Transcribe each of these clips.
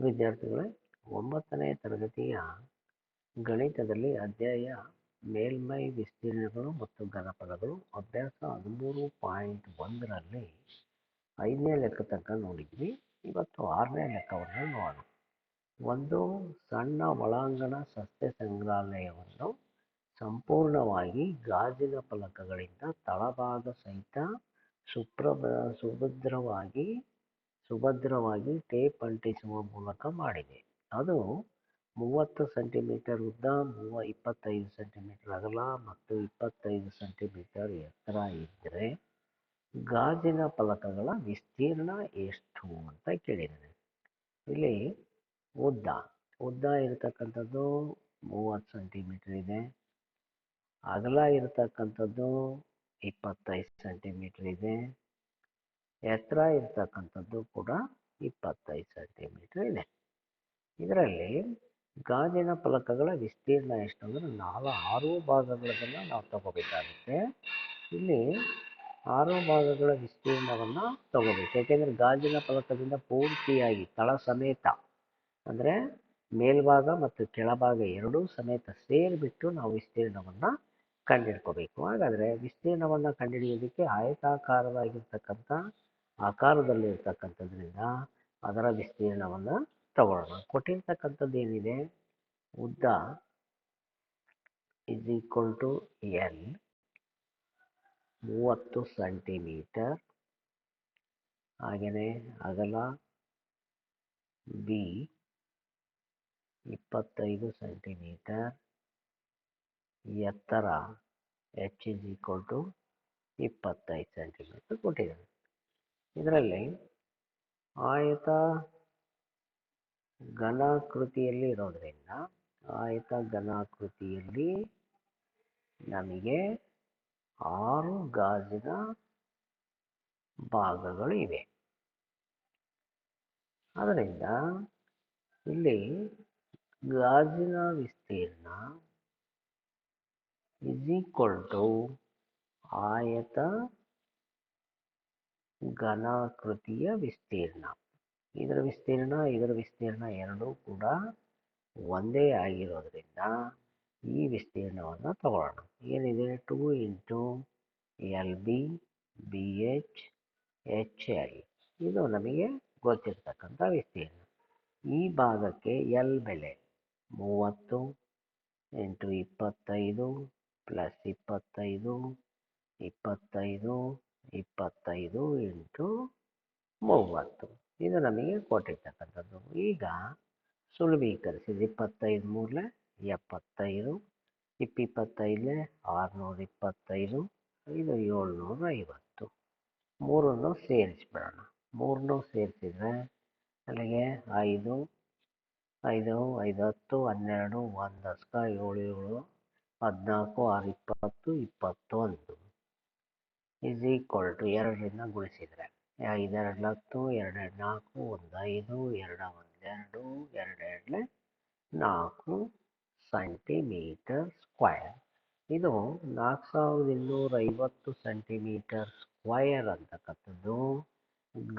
ವಿದ್ಯಾರ್ಥಿಗಳೇ, ಒಂಬತ್ತನೇ ತರಗತಿಯ ಗಣಿತದಲ್ಲಿ ಅಧ್ಯಾಯ ಮೇಲ್ಮೈ ವಿಸ್ತೀರ್ಣಗಳು ಮತ್ತು ಘನಫಲಗಳು ಅಭ್ಯಾಸ ಹದಿಮೂರು ಪಾಯಿಂಟ್ ಒಂದರಲ್ಲಿ ಐದನೇ ಲೆಕ್ಕ ತನಕ ನೋಡಿದ್ವಿ. ಇವತ್ತು ಆರನೇ ಲೆಕ್ಕವನ್ನು ನೋಡೋಣ. ಒಂದು ಸಣ್ಣ ಒಳಾಂಗಣ ಸಸ್ಯ ಸಂಗ್ರಹಾಲಯವನ್ನು ಸಂಪೂರ್ಣವಾಗಿ ಗಾಜಿನ ಫಲಕಗಳಿಂದ ತಳಭಾಗ ಸಹಿತ ಸುಪ್ರಭ, ಸುಭದ್ರವಾಗಿ ಸುಭದ್ರವಾಗಿ ಟೇಪ್ ಅಂಟಿಸುವ ಮೂಲಕ ಮಾಡಿದೆ. ಅದು ಮೂವತ್ತು ಸೆಂಟಿಮೀಟರ್ ಉದ್ದ ಮೂವ ಇಪ್ಪತ್ತೈದು ಸೆಂಟಿಮೀಟರ್ ಅಗಲ ಮತ್ತು ಇಪ್ಪತ್ತೈದು ಸೆಂಟಿಮೀಟರ್ ಎತ್ತರ ಇದ್ದರೆ ಗಾಜಿನ ಫಲಕಗಳ ವಿಸ್ತೀರ್ಣ ಎಷ್ಟು ಅಂತ ಕೇಳಿದ್ದಾರೆ ಇಲ್ಲಿ ಉದ್ದ ಉದ್ದ ಇರತಕ್ಕಂಥದ್ದು ಮೂವತ್ತು ಸೆಂಟಿಮೀಟರ್ ಇದೆ, ಅಗಲ ಇರತಕ್ಕಂಥದ್ದು ಇಪ್ಪತ್ತೈದು ಸೆಂಟಿಮೀಟರ್ ಇದೆ ಎತ್ತರ ಇರ್ತಕ್ಕಂಥದ್ದು ಕೂಡ ಇಪ್ಪತ್ತೈದು ಸೆಂಟಿಮೀಟರ್ ಇದೆ. ಇದರಲ್ಲಿ ಗಾಜಿನ ಫಲಕಗಳ ವಿಸ್ತೀರ್ಣ ಎಷ್ಟು ಅಂದರೆ ನಾಲ್ಕು ಆರು ಭಾಗಗಳನ್ನು ನಾವು ತಗೋಬೇಕಾಗುತ್ತೆ. ಇಲ್ಲಿ ಆರು ಭಾಗಗಳ ವಿಸ್ತೀರ್ಣವನ್ನು ತಗೋಬೇಕು. ಯಾಕೆಂದರೆ ಗಾಜಿನ ಫಲಕದಿಂದ ಪೂರ್ತಿಯಾಗಿ ತಳ ಸಮೇತ, ಅಂದರೆ ಮೇಲ್ಭಾಗ ಮತ್ತು ಕೆಳಭಾಗ ಎರಡೂ ಸಮೇತ ಸೇರಿಬಿಟ್ಟು ನಾವು ವಿಸ್ತೀರ್ಣವನ್ನು ಕಂಡುಹಿಡ್ಕೋಬೇಕು. ಹಾಗಾದರೆ ವಿಸ್ತೀರ್ಣವನ್ನು ಕಂಡುಹಿಡಿಯೋದಕ್ಕೆ ಆಯತಾಕಾರವಾಗಿರ್ತಕ್ಕಂಥ ಆಕಾರದಲ್ಲಿರ್ತಕ್ಕಂಥದ್ರಿಂದ ಅದರ ವಿಸ್ತೀರ್ಣವನ್ನು ತಗೊಳ್ಳೋಣ. ಕೊಟ್ಟಿರ್ತಕ್ಕಂಥದ್ದು ಏನಿದೆ ಉದ್ದ ಇಸ್ ಈಕ್ವಲ್ ಟು ಎಲ್ ಮೂವತ್ತು ಸೆಂಟಿಮೀಟರ್ ಹಾಗೆಯೇ ಅಗಲ ಬಿ ಇಪ್ಪತ್ತೈದು ಸೆಂಟಿಮೀಟರ್ ಎತ್ತರ ಎಚ್ ಇಸ್ ಈಕ್ವಲ್ ಟು ಇಪ್ಪತ್ತೈದು ಸೆಂಟಿಮೀಟರ್ ಕೊಟ್ಟಿದ್ದಾನೆ ಇದರಲ್ಲಿ ಆಯತ ಘನಾಕೃತಿಯಲ್ಲಿ ಇರೋದ್ರಿಂದ ಆಯತ ಘನಾಕೃತಿಯಲ್ಲಿ ನಮಗೆ ಆರು ಗಾಜಿನ ಭಾಗಗಳು ಇವೆ. ಅದರಿಂದ ಇಲ್ಲಿ ಗಾಜಿನ ವಿಸ್ತೀರ್ಣ ಇಸ್ ಆಯತ ಘನಾಕೃತಿಯ ವಿಸ್ತೀರ್ಣ. ಇದರ ವಿಸ್ತೀರ್ಣ ಇದರ ವಿಸ್ತೀರ್ಣ ಎರಡೂ ಕೂಡ ಒಂದೇ ಆಗಿರೋದ್ರಿಂದ ಈ ವಿಸ್ತೀರ್ಣವನ್ನು ತಗೊಳ್ಳೋಣ. ಏನಿದೆ? Two into L B B H H I ಇದು ನಮಗೆ ಗೊತ್ತಿರ್ತಕ್ಕಂಥ ವಿಸ್ತೀರ್ಣ. ಈ ಭಾಗಕ್ಕೆ ಎಲ್ ಬೆಲೆ ಮೂವತ್ತು ಇಂಟು ಇಪ್ಪತ್ತೈದು ಪ್ಲಸ್ ಇಪ್ಪತ್ತೈದು ಇಪ್ಪತ್ತೈದು ಇಪ್ಪತ್ತೈದು ಇಂಟು ಮೂವತ್ತು. ಇದು ನಮಗೆ ಕೊಟ್ಟಿರ್ತಕ್ಕಂಥದ್ದು. ಈಗ ಸುಲಭೀಕರಿಸಿದ ಇಪ್ಪತ್ತೈದು ಮೂರಲೆ ಎಪ್ಪತ್ತೈದು ಇಪ್ಪ ಆರುನೂರ ಇಪ್ಪತ್ತೈದು, ಇದು ಏಳ್ನೂರ ಐವತ್ತು. ಮೂರನ್ನು ಸೇರಿಸ್ಬಿಡೋಣ. ಮೂರನ್ನು ಸೇರಿಸಿದರೆ ಅಲ್ಲಿಗೆ ಐದು ಐದು ಐದು ಹತ್ತು ಹನ್ನೆರಡು ಒಂದು ದಶಕ ಏಳು ಏಳು, ಹದಿನಾಲ್ಕು, ಆರು, ಇಪ್ಪತ್ತು, ಇಪ್ಪತ್ತೊಂದು. ಇಸ್ ಈಕ್ವಲ್ ಟು ಎರಡರಿಂದ ಗುಣಿಸಿದರೆ ಐದೆರಡು ಹತ್ತು ಎರಡೆರಡು ನಾಲ್ಕು ಒಂದು ಐದು ಎರಡು ಒಂದು ಎರಡು ನಾಲ್ಕು ಸೆಂಟಿಮೀಟರ್ ಸ್ಕ್ವಯರ್ ಇದು ನಾಲ್ಕು ಸಾವಿರದ ಇನ್ನೂರ ಐವತ್ತು ಸೆಂಟಿಮೀಟರ್ ಸ್ಕ್ವಯರ್ ಅಂತಕ್ಕಂಥದ್ದು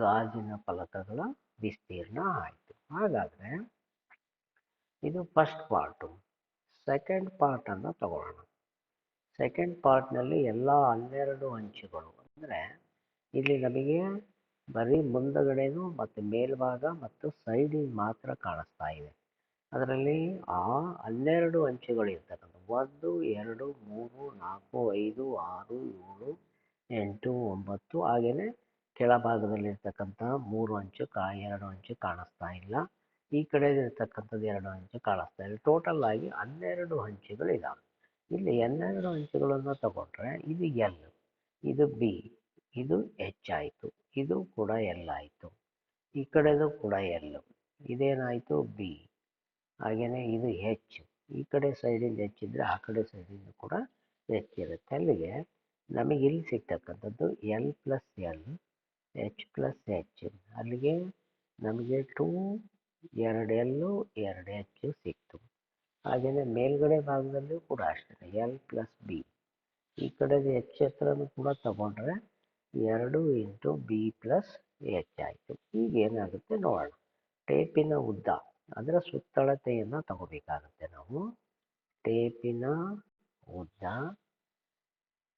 ಗಾಜಿನ ಫಲಕಗಳ ವಿಸ್ತೀರ್ಣ ಆಯಿತು. ಹಾಗಾದರೆ ಇದು ಫಸ್ಟ್ ಪಾರ್ಟು ಸೆಕೆಂಡ್ ಪಾರ್ಟನ್ನು ತಗೊಳ್ಳೋಣ. ಸೆಕೆಂಡ್ ಪಾರ್ಟ್ನಲ್ಲಿ ಎಲ್ಲ ಹನ್ನೆರಡು ಅಂಚುಗಳು. ಅಂದರೆ ಇಲ್ಲಿ ನಮಗೆ ಬರೀ ಮುಂದಗಡೆನೂ ಮತ್ತು ಮೇಲ್ಭಾಗ ಮತ್ತು ಸೈಡಿಗೆ ಮಾತ್ರ ಕಾಣಿಸ್ತಾ ಇದೆ. ಅದರಲ್ಲಿ ಆ ಹನ್ನೆರಡು ಅಂಚುಗಳು ಇರ್ತಕ್ಕಂಥ ಒಂದು, ಎರಡು, ಮೂರು, ನಾಲ್ಕು, ಐದು, ಆರು, ಏಳು, ಎಂಟು, ಒಂಬತ್ತು, ಹಾಗೆಯೇ ಕೆಳಭಾಗದಲ್ಲಿರ್ತಕ್ಕಂಥ ಮೂರು ಅಂಚು, ಕಾ, ಎರಡು ಅಂಚು ಕಾಣಿಸ್ತಾ ಇಲ್ಲ. ಈ ಕಡೆ ಇರ್ತಕ್ಕಂಥದ್ದು ಎರಡು ಅಂಚು ಕಾಣಿಸ್ತಾ ಇಲ್ಲ. ಟೋಟಲ್ ಆಗಿ ಹನ್ನೆರಡು ಅಂಚುಗಳಿದ್ದಾವೆ ಇಲ್ಲಿ ಎರಡು ಅಂಚುಗಳನ್ನು ತಗೊಂಡ್ರೆ ಇದು ಎಲ್ ಇದು ಬಿ ಇದು ಎಚ್ ಆಯಿತು. ಇದು ಕೂಡ ಎಲ್ ಆಯಿತು. ಈ ಕಡೆದು ಕೂಡ ಎಲ್ ಇದೇನಾಯಿತು ಬಿ ಹಾಗೆಯೇ ಇದು ಹೆಚ್ ಈ ಕಡೆ ಸೈಡಿಂದ ಹೆಚ್ಚಿದ್ರೆ ಆ ಕಡೆ ಸೈಡಿಂದ ಕೂಡ ಹೆಚ್ಚಿರುತ್ತೆ ಅಲ್ಲಿಗೆ ನಮಗೆ ಇಲ್ಲಿ ಸಿಗ್ತಕ್ಕಂಥದ್ದು L plus L H plus H ಅಲ್ಲಿಗೆ ನಮಗೆ ಟೂ ಎರಡು ಎಲ್ಲು ಎರಡು ಎಚ್ ಸಿಕ್ತು. ಹಾಗೆಯೇ ಮೇಲ್ಗಡೆ ಭಾಗದಲ್ಲೂ ಕೂಡ ಅಷ್ಟೇ ಎಲ್ ಪ್ಲಸ್ ಬಿ ಈ ಕಡೆದು ಎಚ್ ಹತ್ರನೂ ಕೂಡ ತಗೊಂಡ್ರೆ ಎರಡು ಇಂಟು ಬಿ ಪ್ಲಸ್ ಎಚ್ ಆಯಿತು. ಈಗ ಏನಾಗುತ್ತೆ ನೋಡೋಣ. ಟೇಪಿನ ಉದ್ದ, ಅದರ ಸುತ್ತಳತೆಯನ್ನು ತಗೋಬೇಕಾಗುತ್ತೆ ನಾವು. ಟೇಪಿನ ಉದ್ದ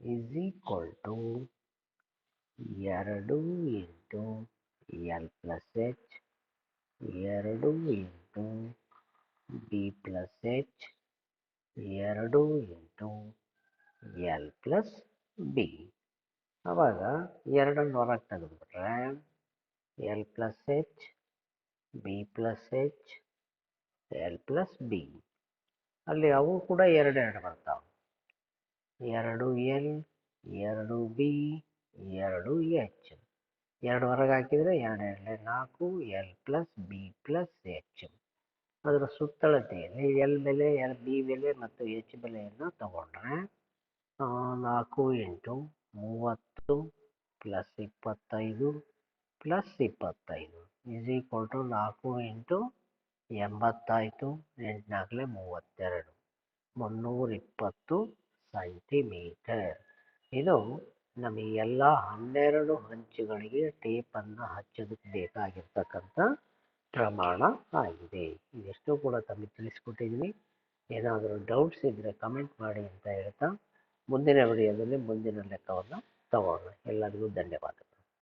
ಇಸ್ ಈಕ್ವಲ್ ಟು ಎರಡು ಇಂಟು ಎಲ್ ಪ್ಲಸ್ ಎಚ್ ಎರಡು ಇಂಟು ಬಿ ಪ್ಲಸ್ ಎಚ್ ಎರಡು ಇಂಟು ಎಲ್ ಪ್ಲಸ್ ಬಿ ಆವಾಗ ಎರಡನ್ನು ಹೊರಗೆ ತೆಗೆದುಬಿಟ್ರೆ L plus H B plus H L plus B ಅಲ್ಲಿ ಅವು ಕೂಡ ಎರಡೆರಡು ಬರ್ತಾವೆ. ಎರಡು ಎಲ್ ಎರಡು ಬಿ ಎರಡು ಎಚ್ ಎರಡು ಹೊರಗೆ ಹಾಕಿದರೆ ಎರಡು ನಾಲ್ಕು L plus B plus H ಅದರ ಸುತ್ತಳತೆಯಲ್ಲಿ ಎಲ್ ಬೆಲೆ ಎಲ್ ಬಿ ಬೆಲೆ ಮತ್ತು ಎಚ್ ಬೆಲೆಯನ್ನು ತಗೊಂಡ್ರೆ ನಾಲ್ಕು, ಎಂಟು, ಮೂವತ್ತು ಪ್ಲಸ್ ಇಪ್ಪತ್ತೈದು ಪ್ಲಸ್ ಇಪ್ಪತ್ತೈದು. ಇಸ್ ಈಕ್ವಲ್ ಟು ನಾಲ್ಕು ಎಂಟು ಎಂಬತ್ತಾಯಿತು. ಎಂಟುನಾಲ್ಕಲೆ ಮೂವತ್ತೆರಡು. ಮುನ್ನೂರಿಪ್ಪತ್ತು ಸೆಂಟಿಮೀಟರ್ ಇದು ನಮಗೆ ಎಲ್ಲ ಹನ್ನೆರಡು ಹಂಚುಗಳಿಗೆ ಟೇಪನ್ನು ಹಚ್ಚೋದಕ್ಕೆ ಬೇಕಾಗಿರ್ತಕ್ಕಂಥ ಪ್ರಮಾಣ ಆಗಿದೆ. ಇದೆಷ್ಟು ಕೂಡ ತಮಗೆ ತಿಳಿಸ್ಕೊಟ್ಟಿದ್ದೀನಿ ಏನಾದರೂ ಡೌಟ್ಸ್ ಇದ್ದರೆ ಕಮೆಂಟ್ ಮಾಡಿ ಅಂತ ಹೇಳ್ತಾ ಮುಂದಿನ ವಿಡಿಯೋದಲ್ಲಿ ಮುಂದಿನ ಲೆಕ್ಕವನ್ನು ತಗೋಣ. ಎಲ್ಲರಿಗೂ ಧನ್ಯವಾದ.